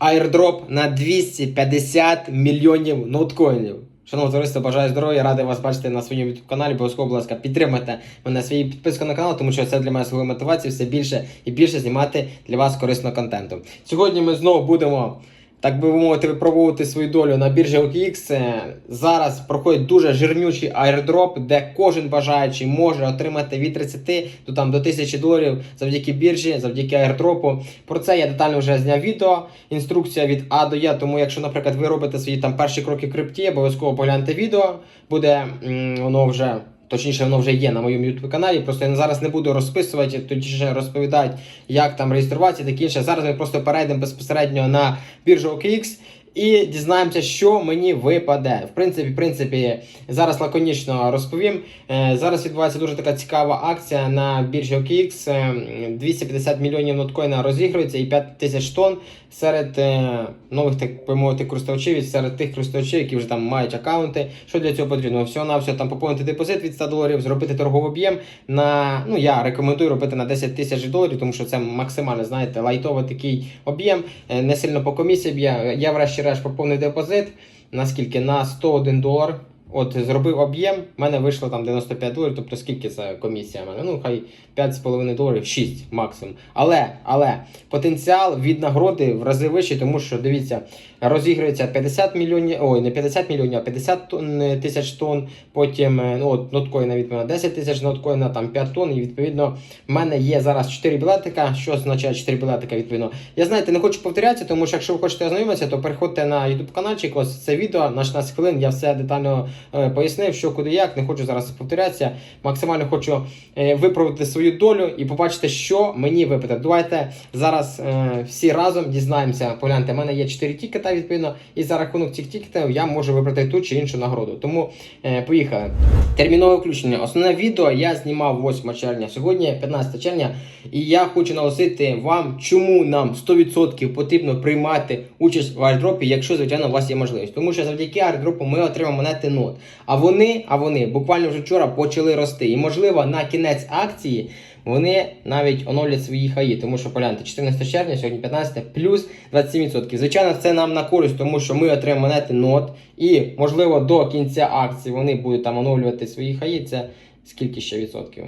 Airdrop на 250 мільйонів ноуткоїнів. Шановне товариство, бажаю здоров'я, радий вас бачити на своєму youtube каналі. Обов'язково, будь ласка, підтримайте мене своєю підпискою на канал, тому що це для мене свою мотивацію все більше і більше знімати для вас корисного контенту. Сьогодні ми знову будемо. Так би мовити, випробовувати свою долю на біржі OKX. Е, Зараз проходить дуже жирнючий airdrop, де кожен бажаючий може отримати від 30 до там до 1000 доларів завдяки біржі, завдяки airdropу. Про це я детально вже зняв відео. Інструкція від А до Я. Тому, якщо, наприклад, ви робите свої там перші кроки в крипті, обов'язково погляньте відео. Буде м, воно вже. Точніше, воно вже є на моєму YouTube каналі. Просто я зараз не буду розписувати, точніше розповідати, як там реєструватися таке інше. Зараз ми просто перейдемо безпосередньо на біржу OKX і дізнаємося, що мені випаде. В принципі, в принципі, зараз лаконічно розповім. Е, Зараз відбувається дуже така цікава акція на біржі OKX. Е, 250 мільйонів ноткоїна розігрується і 5 тисяч тонн серед е, нових так би мовити користувачів, і серед тих користувачів, які вже там мають аккаунти. Що для цього потрібно? Всього на все там поповнити депозит від 100 доларів, зробити торговий об'єм на ну я рекомендую робити на 10 тисяч доларів, тому що це максимально знаєте лайтовий такий об'єм, е, не сильно по комісії б'є. Я врешті-решт поповнив депозит. Наскільки на 101 долар. От зробив об'єм, в мене вийшло там 95 доларів, тобто скільки це комісія в мене? Ну, хай 5,5 доларів, 6 максимум. Але, але потенціал від нагороди в рази вищий, тому що дивіться, розігрується 50 мільйонів, ой, не 50 мільйонів, а 50 тонн, е, тисяч тонн. Потім е, ну, от, ноткоїна відповідно 10 тисяч ноткоїна, там 5 тонн. І відповідно в мене є зараз 4 білетика. Що означає 4 білетика? Відповідно, я знаєте, не хочу повторятися, тому що якщо ви хочете ознайомитися, то переходьте на YouTube каналчик. Ось це відео на 16 хвилин. Я все детально пояснив, що куди як. Не хочу зараз повторятися. Максимально хочу е, виправити свою долю і побачити, що мені випаде. Давайте зараз е, всі разом дізнаємося. Погляньте, в мене є 4 тікета, відповідно, і за рахунок цих тікетів я можу вибрати ту чи іншу нагороду. Тому е, поїхали. Термінове включення. Основне відео я знімав 8 червня. Сьогодні 15 червня, і я хочу наголосити вам, чому нам 100% потрібно приймати участь в airdropі, якщо звичайно у вас є можливість. Тому що завдяки airdropу ми отримаємо монети нот. А вони, а вони буквально вже вчора почали рости. І можливо на кінець акції вони навіть оновлять свої хаї, тому що погляньте, 14 червня, сьогодні 15, плюс 27%. Звичайно, це нам на користь, тому що ми отримаємо монети нот, і можливо до кінця акції вони будуть там оновлювати свої хаї. Це скільки ще відсотків?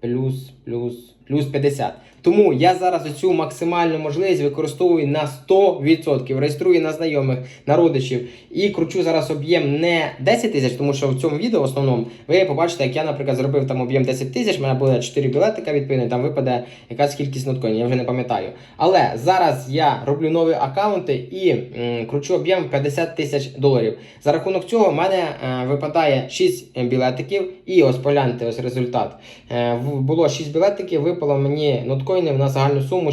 Плюс, плюс, плюс 50. Тому я зараз цю максимальну можливість використовую на 100%. Реєструю на знайомих, на родичів і кручу зараз об'єм не 10 тисяч, тому що в цьому відео в основному ви побачите, як я, наприклад, зробив там об'єм 10 тисяч, в мене буде 4 білетика відповідно, там випаде якась кількість ноткоїнів, я вже не пам'ятаю. Але зараз я роблю нові аккаунти і м, кручу об'єм 50 тисяч доларів. За рахунок цього в мене е, випадає 6 білетиків, і ось погляньте, ось результат. Е, було 6 білетиків, випало мені ноткоїнів на загальну суму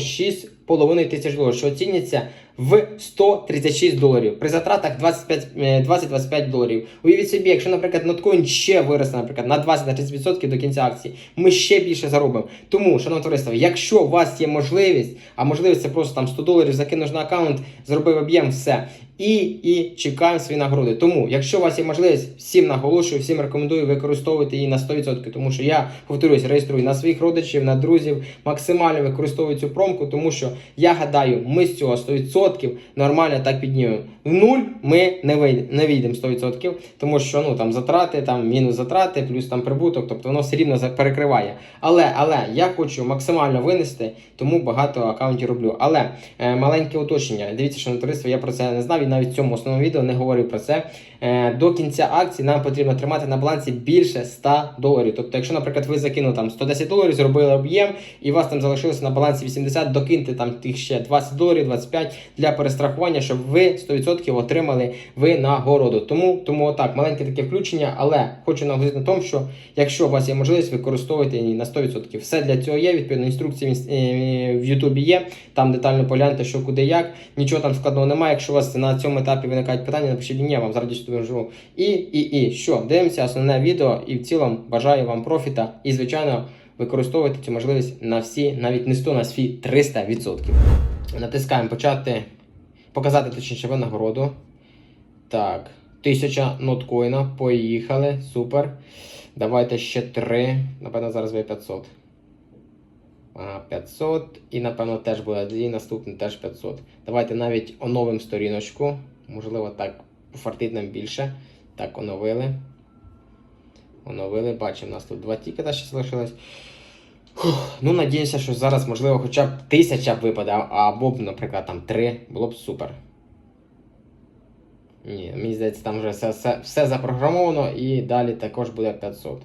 6,5 тисяч доларів, що оцінюється в 136 доларів. При затратах 25, е, 20-25 доларів. Уявіть собі, якщо, наприклад, ноткоін ще виросте, наприклад, на 20-30% до кінця акції, ми ще більше заробимо. Тому, шановне товариство, якщо у вас є можливість, а можливість це просто там 100 доларів закинеш на аккаунт, зробив об'єм, все. І, і чекаємо свої нагороди. Тому, якщо у вас є можливість, всім наголошую, всім рекомендую використовувати її на 100%, тому що я повторюсь, реєструю на своїх родичів, на друзів, максимально використовую цю промку, тому що я гадаю, ми з цього 100% нормально так піднімемо. В нуль ми не не вийдемо 100%, тому що ну там затрати, там мінус затрати, плюс там прибуток, тобто воно все рівно перекриває. Але, але я хочу максимально винести, тому багато аккаунтів роблю. Але е, маленьке уточнення. Дивіться, що на товариство я про це не знав і навіть в цьому основному відео не говорив про це. Е, до кінця акції нам потрібно тримати на балансі більше 100 доларів. Тобто, якщо, наприклад, ви закинули там 110 доларів, зробили об'єм, і у вас там залишилося на балансі 80, докиньте там тих ще 20 доларів, 25 для перестрахування, щоб ви 100% отримали винагороду. Тому, тому отак, маленьке таке включення, але хочу наголосити на тому, що якщо у вас є можливість, використовуйте її на 100%. Все для цього є, відповідно, інструкції е, в Ютубі є, там детально погляньте, що куди як. Нічого там складного немає. Якщо у вас на цьому етапі виникають питання, напишіть мені, я вам з радістю допоможу. І, і, і що, дивимося основне відео, і в цілому бажаю вам профіта. І, звичайно, використовуйте цю можливість на всі, навіть не 100, на свій 300%. Натискаємо почати, показати точніше винагороду. Так, 1000 ноткоїна, поїхали, супер. Давайте ще 3. Напевно, зараз ви 500. Ага, 500. І напевно теж буде. І наступний теж 500. Давайте навіть оновимо сторіночку. Можливо, так пофартить нам більше. Так, оновили. Оновили. Бачимо, у нас тут два тікета ще залишилось. Фух, ну, надіюся, що зараз, можливо, хоча б тисяча випаде, або наприклад, там три. Було б супер. Ні, мені здається, там вже все, все, все запрограмовано і далі також буде 500.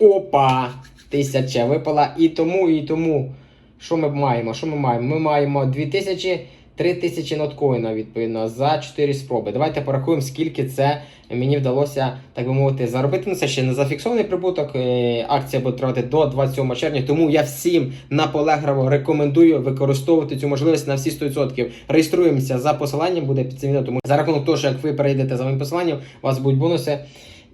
Опа! Тисяча випала і тому, і тому. Що ми маємо? Що ми маємо? Ми маємо 2000, 3000 ноткоїна, відповідно, за 4 спроби. Давайте порахуємо, скільки це мені вдалося, так би мовити, заробити. Ну, це ще не зафіксований прибуток. е, Акція буде тривати до 27 червня. Тому я всім наполегливо рекомендую використовувати цю можливість на всі 100%. Реєструємося за посиланням, буде під цим відео. Тому за рахунок того, що як ви перейдете за моїм посиланням, у вас будуть бонуси.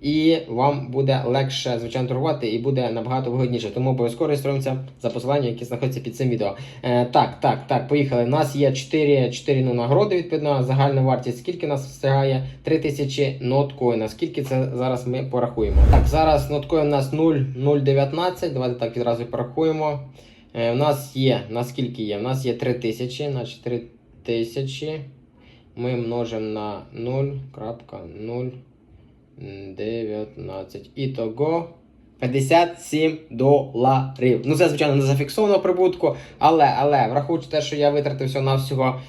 І вам буде легше, звичайно, торгувати і буде набагато вигідніше. Тому обов'язково реєструємося за посиланням, яке знаходиться під цим відео. Е, так, так, так, поїхали. У нас є 4, 4 ну, нагороди, відповідно, загальна вартість. Скільки нас встигає? 3000 ноткоїна. Скільки це зараз ми порахуємо? Так, зараз ноткоін у нас 0,019. Давайте так відразу порахуємо. Е, у нас є, наскільки є? У нас є 3000, значить 3000 ми множимо на 0.0. 19. Ітого 57 доларів. Ну, це, звичайно, не зафіксовано прибутку, але, але враховуючи те, що я витратив всього на всього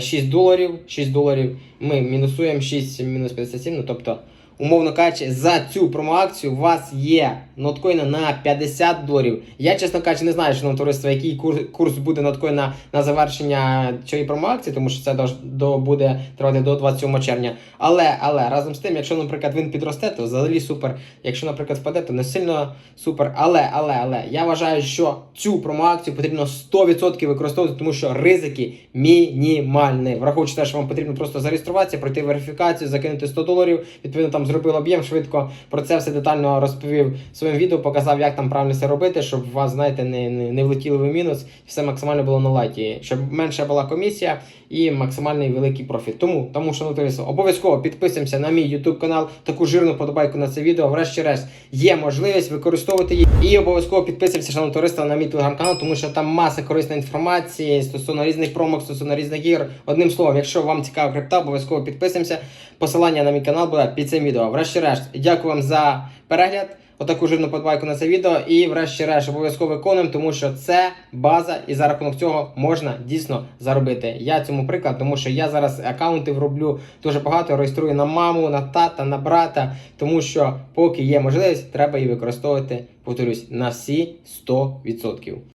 6 доларів, 6 доларів, ми мінусуємо 6 мінус 57, ну тобто, умовно кажучи, за цю промоакцію у вас є ноткоїна на 50 доларів. Я, чесно кажучи, не знаю, що товариство, який курс, курс буде ноткоїна на завершення цієї промоакції, тому що це до, до, буде тривати до 27 червня. Але, але разом з тим, якщо, наприклад, він підросте, то взагалі супер. Якщо, наприклад, впаде, то не сильно супер. Але, але, але я вважаю, що цю промоакцію потрібно 100% використовувати, тому що ризики мінімальні. Враховуючи те, що вам потрібно просто зареєструватися, пройти верифікацію, закинути 100 доларів. Відповідно, там зробив об'єм швидко. Про це все детально розповів в своєму відео, показав, як там правильно все робити, щоб вас, знаєте, не, не, не влетіли в мінус, і все максимально було на лайті, щоб менша була комісія і максимальний великий профіт. Тому, тому що товариство, обов'язково підписуємося на мій YouTube канал, таку жирну подобайку на це відео. Врешті-решт є можливість використовувати її. І обов'язково підписуємося, шановне товариство, на мій телеграм-канал, тому що там маса корисної інформації стосовно різних промок, стосовно різних ігор. Одним словом, якщо вам цікава крипта, обов'язково підписуємося. Посилання на мій канал буде під цим відео. Врешті-решт, дякую вам за перегляд. Отаку жирну подбайку на це відео і, врешті-решт, обов'язково виконуємо, тому що це база, і за рахунок цього можна дійсно заробити. Я цьому приклад, тому що я зараз аккаунти роблю дуже багато, реєструю на маму, на тата, на брата, тому що поки є можливість, треба її використовувати, повторюсь, на всі 100%.